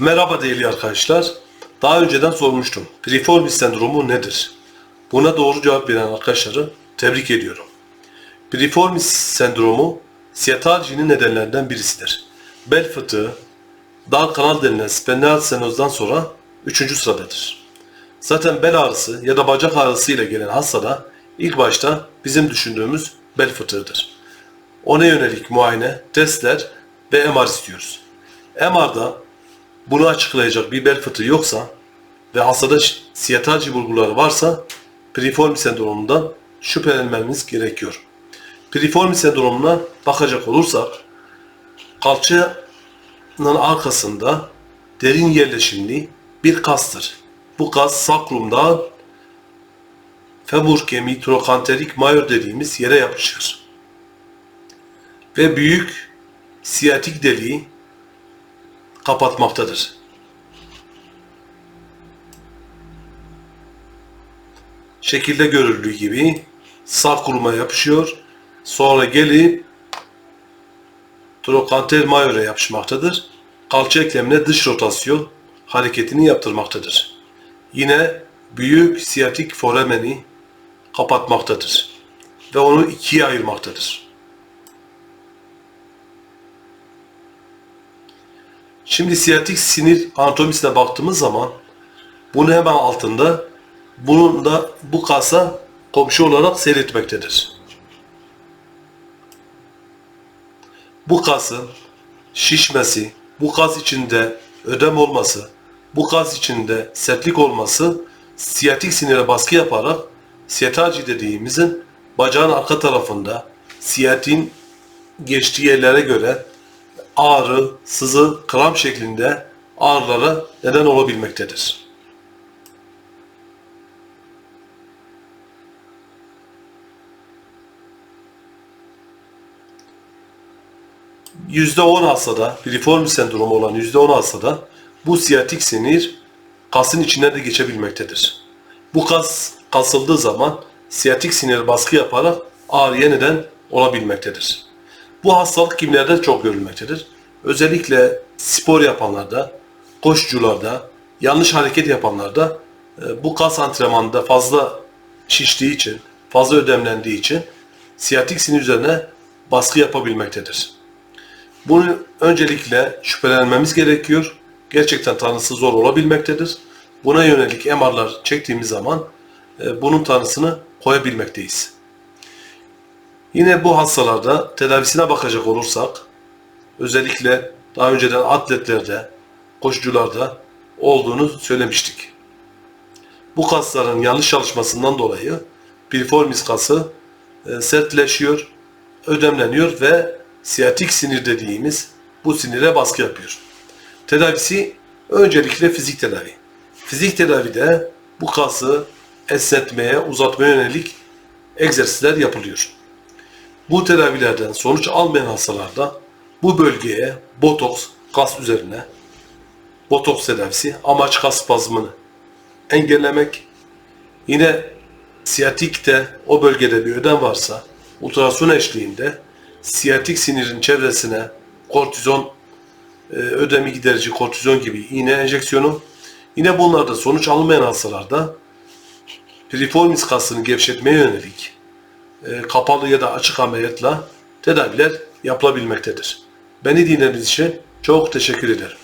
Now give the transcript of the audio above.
Merhaba değerli arkadaşlar. Daha önceden sormuştum. Piriformis sendromu nedir? Buna doğru cevap veren arkadaşları tebrik ediyorum. Piriformis sendromu siyatalcinin nedenlerinden birisidir. Bel fıtığı, dar kanal denilen spenal stenozdan sonra 3. sıradadır. Zaten bel ağrısı ya da bacak ağrısı ile gelen hastada ilk başta bizim düşündüğümüz bel fıtığıdır. Ona yönelik muayene, testler ve MR istiyoruz. MR'da bunu açıklayacak bir bel fıtığı yoksa ve hastada siyatalci bulguları varsa piriformi sendromundan şüphelenmemiz gerekiyor. Piriformi sendromuna bakacak olursak kalçanın arkasında derin yerleşimli bir kastır. Bu kas sakrumda femur kemiği trokanterik major dediğimiz yere yapışır. Ve büyük siyatik deliği kapatmaktadır. Şekilde görüldüğü gibi sakruma yapışıyor. Sonra gelip trokanter major'a yapışmaktadır. Kalça eklemine dış rotasyon hareketini yaptırmaktadır. Yine büyük siyatik forameni kapatmaktadır ve onu ikiye ayırmaktadır. Şimdi siyatik sinir anatomisine baktığımız zaman bunu hemen altında bunun da bu kasa komşu olarak seyretmektedir. Bu kasın şişmesi, bu kas içinde ödem olması, bu kas içinde sertlik olması siyatik sinire baskı yaparak siyataci dediğimizin bacağın arka tarafında siyatin geçtiği yerlere göre ağrı, sızı, kramp şeklinde ağrılara neden olabilmektedir. %10 hastada, piriformi sendromu olan %10 hastada bu siyatik sinir kasın içinden de geçebilmektedir. Bu kas kasıldığı zaman siyatik sinir baskı yaparak ağrıya neden olabilmektedir. Bu hastalık kimlerde çok görülmektedir. Özellikle spor yapanlarda, koşucularda, yanlış hareket yapanlarda e, bu kas antrenmanında fazla şiştiği için, fazla ödemlendiği için siyatik sinir üzerine baskı yapabilmektedir. Bunu öncelikle şüphelenmemiz gerekiyor. Gerçekten tanısı zor olabilmektedir. Buna yönelik MR'lar çektiğimiz zaman e, bunun tanısını koyabilmekteyiz. Yine bu hastalarda tedavisine bakacak olursak özellikle daha önceden atletlerde, koşucularda olduğunu söylemiştik. Bu kasların yanlış çalışmasından dolayı piriformis kası e, sertleşiyor, ödemleniyor ve siyatik sinir dediğimiz bu sinire baskı yapıyor. Tedavisi öncelikle fizik tedavi. Fizik tedavide bu kası esnetmeye, uzatmaya yönelik egzersizler yapılıyor. Bu tedavilerden sonuç almayan hastalarda bu bölgeye botoks, kas üzerine botoks tedavisi amaç kas spazmını engellemek. Yine siyatikte o bölgede bir ödem varsa ultrason eşliğinde siyatik sinirin çevresine kortizon e, ödemi giderici kortizon gibi iğne enjeksiyonu yine bunlarda sonuç alınmayan hastalarda piriformis kasını gevşetmeye yönelik e, kapalı ya da açık ameliyatla tedaviler yapılabilmektedir. Beni dinlediğiniz için çok teşekkür ederim.